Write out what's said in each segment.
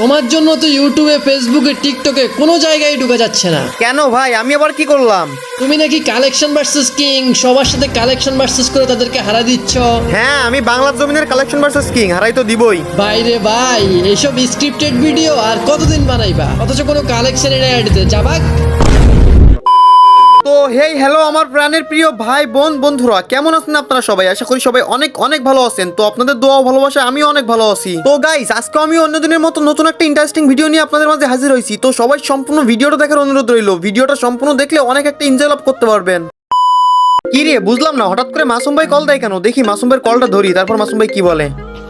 তোমার জন্য তো ইউটিউবে ফেসবুকে টিকটকে কোনো জায়গায় ঢুকে যাচ্ছে না। কেন ভাই? আমি আবার কি করলাম? তুমি নাকি কালেকশন ভার্সেস কিং সবার সাথে কালেকশন ভার্সেস করে তাদেরকে হারা দিচ্ছ? হ্যাঁ আমি বাংলা জমিনের কালেকশন ভার্সেস কিং হারাই তো দিবই। বাইরে ভাই এসব স্ক্রিপ্টেড ভিডিও আর কতদিন বানাইবা? অথচ কোনো কালেকশনের অ্যাড দিতে যাবাক তো হেই হ্যালো আমার প্রাণের প্রিয় ভাই, বোন, বন্ধুরা, কেমন আছেন আপনারা সবাই? আশা করি সবাই অনেক অনেক ভালো আছেন। তো আপনাদের দোয়া ভালোবাসা আমি অনেক ভালো আছি। তো গাইস আজকে আমি অন্যদিনের মতো নতুন একটা ইন্টারেস্টিং ভিডিও নিয়ে আপনাদের মাঝে হাজির হয়েছি। তো সবাই সম্পূর্ণ ভিডিওটা দেখার অনুরোধ রইল। ভিডিওটা সম্পূর্ণ দেখলে অনেক একটা এনজয় লাভ করতে পারবেন। কি রে, বুঝলাম না, হঠাৎ করে মাসুম ভাই কল দেয় কেন? দেখি, মাসুম ভাইয়ের কলটা ধরি, তারপর মাসুম ভাই কি বলে?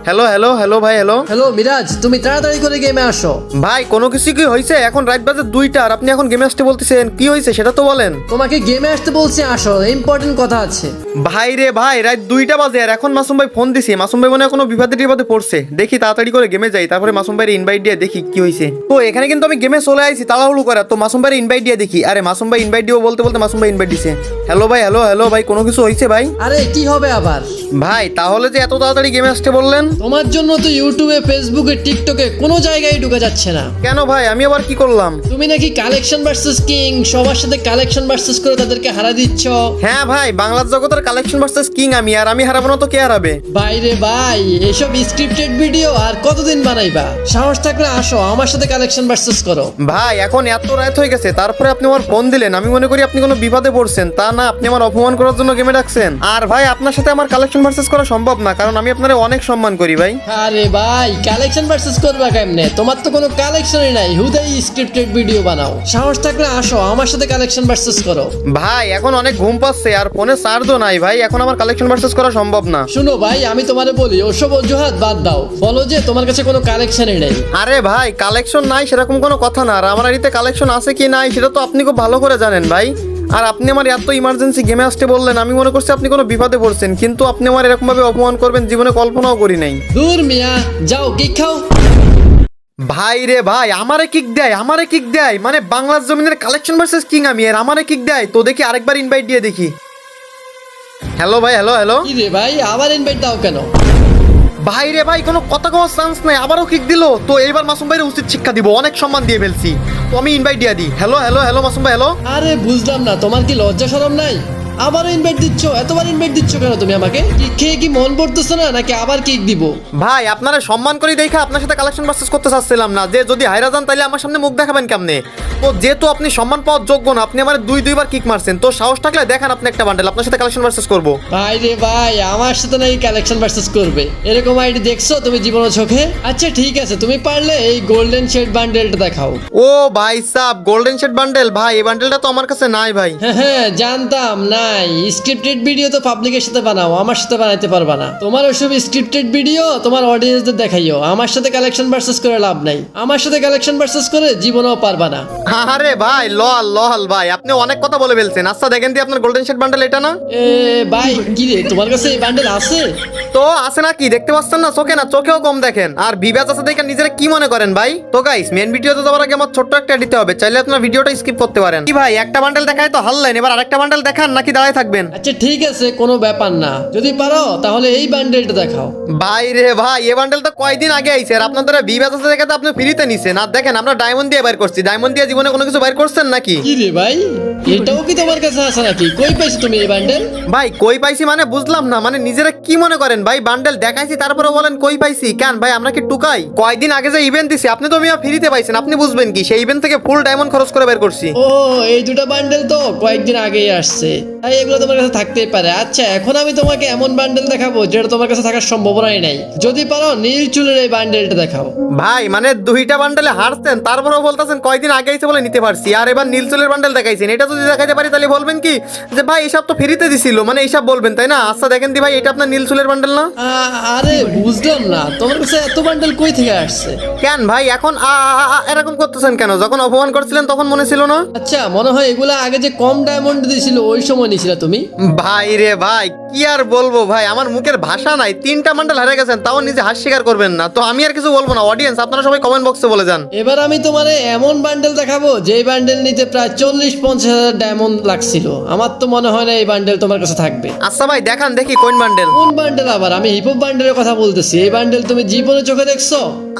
হ্যালো হ্যালো হ্যালো ভাই হ্যালো হ্যালো মিরাজ তুমি তাড়াতাড়ি করে গেমে আসো। ভাই কোনো কিছু কি হয়েছে এখন রাত বাজে দুইটা আর আপনি এখন গেমে আসতে বলতেছেন। কি হয়েছে সেটা তো বলেন। তোমাকে গেমে আসতে বলছি আসো ইম্পর্টেন্ট কথা আছে। ভাই রে ভাই রাত দুইটা বাজে আর এখন মাসুম ভাই ফোন দিছি। মাসুম ভাই মনে হয় কোনো বিপদে টিপদে পড়ছে। দেখি তাড়াতাড়ি করে গেমে যাই তারপরে মাসুম ভাইয়ের ইনভাইট দিয়ে দেখি কি হয়েছে তো এখানে কিন্তু আমি গেমে চলে আইছি তাড়াহুড়ো করে। তো মাসুম ভাইয়ের ইনভাইট দিয়ে দেখি। আরে মাসুম ভাই ইনভাইট দিও বলতে বলতে মাসুম ভাই ইনভাইট দিছে। হ্যালো ভাই হ্যালো হ্যালো ভাই কোনো কিছু হয়েছে ভাই? আরে কি হবে আবার? ভাই তাহলে যে এত তাড়াতাড়ি গেমে আসতে বললেন? তোমার জন্য তো ইউটিউবে ফেসবুকে টিকটকে কোনো জায়গায় ঢুকে যাচ্ছে না। কেন ভাই? আমি আবার কি করলাম? তুমি নাকি কালেকশন ভার্সেস কিং সবার সাথে কালেকশন ভার্সেস করে তাদেরকে হারা দিচ্ছ? হ্যাঁ ভাই বাংলার জগতের কালেকশন ভার্সেস কিং আমি আর আমি হারাবো না তো কে হারাবে? বাইরে ভাই এসব স্ক্রিপ্টেড ভিডিও আর কতদিন বানাইবা? সাহস থাকলে আসো আমার সাথে কালেকশন ভার্সেস করো। ভাই এখন এত রাত হয়ে গেছে তারপরে আপনি আমার ফোন দিলেন। আমি মনে করি আপনি কোনো বিপদে পড়ছেন। তা না আপনি আমার অপমান করার জন্য গেমে ডাকছেন। আর ভাই আপনার সাথে আমার কালেকশন ভার্সেস করা সম্ভব না কারণ আমি আপনার অনেক সম্মান করি। ভাই। আরে ভাই কালেকশন ভার্সেস করবা কেমনে? তোমার তো কোনো কালেকশনই নাই। হুদাই স্ক্রিপ্টেড ভিডিও বানাও। সাহস থাকলে আসো আমার সাথে কালেকশন ভার্সেস করো। ভাই এখন অনেক ঘুম পাচ্ছে আর ফোনে চার্জও নাই ভাই এখন আমার কালেকশন ভার্সেস করা সম্ভব না। শুনো ভাই আমি তোমারে বলি ওসব অজুহাত বাদ দাও। বলো যে তোমার কাছে কোনো কালেকশনই নেই। আরে ভাই কালেকশন নাই সেরকম কোনো কথা না। আর আমার আড়িতে কালেকশন আছে কি নাই সেটা তো আপনি খুব ভালো করে জানেন ভাই। আর আপনি আমার এত ইমার্জেন্সি গেমে আসতে বললেন আমি মনে করছি আপনি কোনো বিপদে পড়ছেন কিন্তু আপনি আমার এরকম ভাবে অপমান করবেন জীবনে কল্পনাও করি নাই। দূর মিয়া যাও কি খাও। ভাই রে ভাই আমারে কিক দেয় আমারে কিক দেয়। মানে বাংলার জমিনের কালেকশন ভার্সেস কিং আমি আর আমারে কিক দেয়। তো দেখি আরেকবার ইনভাইট দিয়ে দেখি। হ্যালো ভাই হ্যালো হ্যালো কি রে ভাই আবার ইনভাইট দাও কেন? ভাই রে ভাই, কোনো কথা কওয়ার চান্স নাই, আবারও কিক দিল। তো এইবার মাসুম ভাইয়ের উচিত শিক্ষা দিব, অনেক সম্মান দিয়ে ফেলছি। তো আমি ইনভাইট দিয়ে দিই। হ্যালো হ্যালো হ্যালো মাসুম ভাই হ্যালো আরে, বুঝলাম না, তোমার কি লজ্জা শরম নাই? আবারও ইনভাইট দিচ্ছ? এতবার ইনভাইট দিচ্ছ কেন তুমি আমাকে? কি খেয়ে কি মন পড়তেছে না নাকি আবার কেক দিব? ভাই আপনারা সম্মান করে দেখে আপনার সাথে কালেকশন ভার্সেস করতে চাচ্ছিলাম না। যে যদি হাইরা যান তাহলে আমার সামনে মুখ দেখাবেন কেমনে? তো যেহেতু আপনি সম্মান পাওয়ার যোগ্য না আপনি আমার দুই দুইবার কিক মারছেন তো সাহস থাকলে দেখান আপনি একটা বান্ডেল আপনার সাথে কালেকশন ভার্সেস করব। ভাই রে ভাই আমার সাথে নাকি কালেকশন ভার্সেস করবে? এরকম আইডি দেখছ তুমি জীবনে চোখে? আচ্ছা ঠিক আছে তুমি পারলে এই গোল্ডেন শেড বান্ডেলটা দেখাও। ও ভাই সাব গোল্ডেন শেড বান্ডেল ভাই এই বান্ডেলটা তো আমার কাছে নাই ভাই। হ্যাঁ হ্যাঁ জানতাম নাই। স্ক্রিপ্টেড ভিডিও তো পাবলিকের সাথে বানাও আমার সাথে বানাইতে পারবা না। তোমার ওসব স্ক্রিপ্টেড ভিডিও তোমার অডিয়েন্সদের দেখাইও আমার সাথে কালেকশন ভার্সেস করে লাভ নাই। আমার সাথে কালেকশন ভার্সেস করে জীবনেও পারবা না। আরে ভাই লল লল ভাই আপনি অনেক কথা বলে ফেলছেন। আচ্ছা দেখেন দি আপনার গোল্ডেন শেড বান্ডেল এটা না? এ ভাই কি রে তোমার কাছে এই বান্ডেল আছে? তো আছে না কি দেখতে পাচ্ছেন না? চোখে না? চোখেও কম দেখেন। আর বিবাদ আছে দেখে নিজেরা কি মনে করেন ভাই? তো গাইস মেন ভিডিওতে যাওয়ার আগে আমার ছোট্ট একটা দিতে হবে। চাইলে আপনার ভিডিওটা স্কিপ করতে পারেন। কি ভাই একটা বান্ডেল দেখায় তো হারলেন এবার আরেকটা বান্ডেল দেখান নাকি দাঁড়ায় থাকবেন। আচ্ছা ঠিক আছে কোনো ব্যাপার না। যদি পারো তাহলে এই বান্ডেলটা দেখাও। ভাই রে ভাই এই বান্ডেল তো কয়দিন আগে আইছে আর আপনাদের বিবাদ আছে দেখে তো আপনি ফ্রিতে নিছেন। আর দেখেন আমরা ডায়মন্ড দিয়ে বাইর করছি। ডায়মন্ড দিয়ে জীবনে কোনো কিছু বাইর করছেন নাকি? কি রে ভাই? এটাও কি তোমার কাছে আছে নাকি? কই পাইছো তুমি এই বান্ডেল ভাই কই পাইছি মানে বুঝলাম না। মানে নিজেরা কি মনে করেন? ভাই বান্ডেল দেখাইছি তারপরে বলেন কই পাইছি। কেন ভাই আমরা কি টুকাই? কয়দিন আগে যে ইভেন্ট দিছি আপনি তো মিয়া ফ্রিতে পাইছেন আপনি বুঝবেন কি? সেই ইভেন্ট থেকে ফুল ডায়মন্ড খরচ করে বের করছি। ও এই দুটো বান্ডেল তো কয়েকদিন আগেই আসছে। তাই এগুলো তোমার কাছে থাকতেই পারে। আচ্ছা এখন আমি তোমাকে এমন বান্ডেল দেখাবো যেটা তোমার কাছে থাকার সম্ভাবনাই নাই। যদি পারো নীল চুলের এই বান্ডেলটা দেখাও। ভাই মানে দুইটা বান্ডেলে হারছেন তারপরেও বলতেছেন কয়দিন আগে আইছে বলে নিতে পারছি। আর এবার নীলচলের বান্ডেল দেখাইছেন এটা যদি দেখাইতে পারি তাহলে বলবেন কি? যে ভাই এসব তো ফ্রিতে দিছিল মানে এইসব বলবেন তাই না? আচ্ছা দেখেন দি ভাই এটা আপনার নীলচুলের বান্ডেল না? আরে বুঝলাম না। তোমার কাছে এত বান্ডেল কই থেকে আসছে? কেন ভাই এখন এরকম করতেছেন কেন? যখন অপমান করছিলেন তখন মনে ছিল না? আচ্ছা মনে হয় এগুলা আগে যে কম ডায়মন্ড দিছিল ওই সময় নিছিল তুমি? ভাই রে ভাই কি আর বলব ভাই আমার মুখের ভাষা নাই। তিনটা বান্ডেল হারে গেছেন তাও নিজে হাস স্বীকার করবেন না। তো আমি আর কিছু বলব না অডিয়েন্স আপনারা সবাই কমেন্ট বক্সে বলে যান। এবার আমি তোমারে এমন বান্ডেল দেখাবো যে বান্ডেল নিতে প্রায় চল্লিশ পঞ্চাশ হাজার ডায়মন্ড লাগছিল। আমার তো মনে হয় না এই বান্ডেল তোমার কাছে থাকবে। আচ্ছা ভাই দেখান দেখি কোন বান্ডেল কোন বান্ডেল আবার? আমি হিপহপ বান্ডেলের কথা বলতেছি। এই বান্ডেল তুমি জীবনে চোখে দেখছ?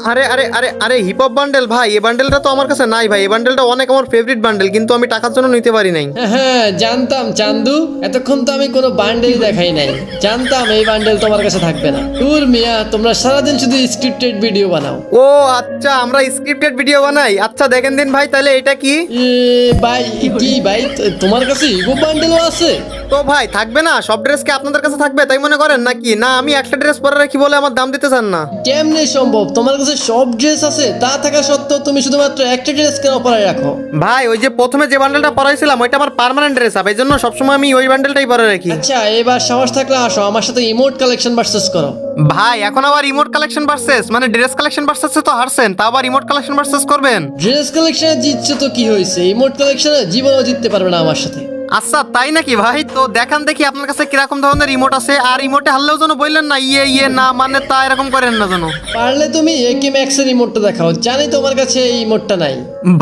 আরে আরে আরে আরে হিপ হপ বান্ডেল ভাই এই বান্ডেলটা তো আমার কাছে নাই ভাই। এই বান্ডেলটা অনেক আমার ফেভারিট বান্ডেল কিন্তু আমি টাকার জন্য নিতে পারি নাই। হ্যাঁ, হ্যাঁ জানতাম চান্দু। এতক্ষণ তো আমি কোনো বান্ডেল দেখাই নাই। জানতাম এই বান্ডেল তোমার কাছে থাকবে না। টুর মিয়া তোমরা সারাদিন শুধু স্ক্রিপ্টেড ভিডিও বানাও। ও আচ্ছা আমরা স্ক্রিপ্টেড ভিডিও বানাই। আচ্ছা দেখেন দিন ভাই তাহলে এটা কি? এ, ভাই কি ভাই তো- তোমার কাছে ইগো বান্ডেলও আছে? তো ভাই থাকবে না সব ড্রেস কি আপনাদের কাছে থাকবে? তাই মনে করেন নাকি? না আমি একটা ড্রেস পরে রাখি বলে আমার দাম দিতে চান না। কেমনে সম্ভব? তোমার কাছে সব ড্রেস আছে তা থাকা সত্ত্বেও তুমি শুধুমাত্র একটা ড্রেস কেন পরে রাখো? ভাই ওই যে প্রথমে যে বান্ডেলটা পরাইছিলাম ওইটা আমার পার্মানেন্ট ড্রেস হবে এই জন্য সবসময় আমি ওই বান্ডেলটাই পরে রাখি। আচ্ছা এবার সাহস থাকলে আসো আমার সাথে ইমোট কালেকশন ভার্সেস করো। ভাই এখন আবার রিমোট কালেকশন ভার্সেস মানে ড্রেস কালেকশন ভার্সেস তো হারছেন তা আবার রিমোট কালেকশন ভার্সেস করবেন? ড্রেস কালেকশনে জিতছে তো কি হয়েছে? ইমোট কালেকশনে জীবনও জিততে পারবে না আমার সাথে। আচ্ছা তাই নাকি ভাই? তো দেখান দেখি আপনার কাছে কীরকম ধরনের রিমোট আছে। আর রিমোটে হারলেও যেন বললেন না ইয়ে ইয়ে না মানে তা এরকম করেন না যেন। পারলে তুমি একে ম্যাক্সের রিমোটটা দেখাও। জানি তোমার কাছে এই রিমোটটা নাই।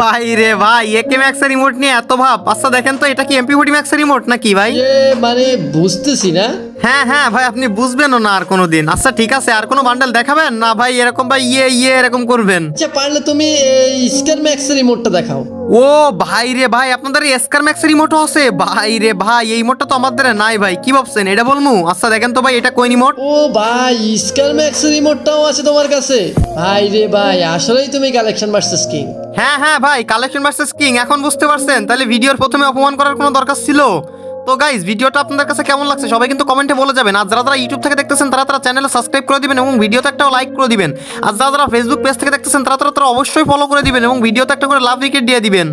ভাই রে ভাই একে ম্যাক্সের রিমোট নিয়ে এত ভাব। আচ্ছা দেখেন তো এটা কি এমপি ফোর্টি ম্যাক্সের রিমোট নাকি ভাই? এ মানে বুঝতেছি না। হ্যাঁ হ্যাঁ ভাই আপনি বুঝবেনও না আর কোনো দিন আচ্ছা ঠিক আছে আর কোনো বান্ডেল দেখাবেন? না ভাই এরকম ভাই ইয়ে ইয়ে এরকম করবেন। আচ্ছা পারলে তুমি এই স্কার ম্যাক্সের ইমোটটা দেখাও। ও ভাই রে ভাই আপনাদের এসকার ম্যাক্সের রিমোটও আছে? ভাই রে ভাই এই রিমোটটা তো আমাদের নাই ভাই কি ভাবছেন? এটা বলমু? আচ্ছা দেখেন তো ভাই এটা কই রিমোট ও ভাই স্কার ম্যাক্সের রিমোটটাও আছে তোমার কাছে? ভাই রে ভাই আসলেই তুমি কালেকশন ভার্সেস কিং হ্যাঁ হ্যাঁ ভাই কালেকশন ভার্সেস কিং এখন বুঝতে পারছেন? তাহলে ভিডিওর প্রথমে অপমান করার কোনো দরকার ছিল? তো গাইজ ভিডিওটা আপনাদের কাছে কেমন লাগছে সবাই কিন্তু কমেন্টে বলে যাবেন। আর যারা যারা ইউটিউব থেকে দেখতেছেন, তারা তারা চ্যানেলে সাবস্ক্রাইব করে দিবেন এবং ভিডিওতে একটা লাইক করে দিবেন। আর যারা যারা ফেসবুক পেজ থেকে দেখতেছেন, তারা তারা তারা অবশ্যই ফলো করে দিবেন এবং ভিডিওতে একটা করে লাভ উইকেট দিয়ে দিবেন।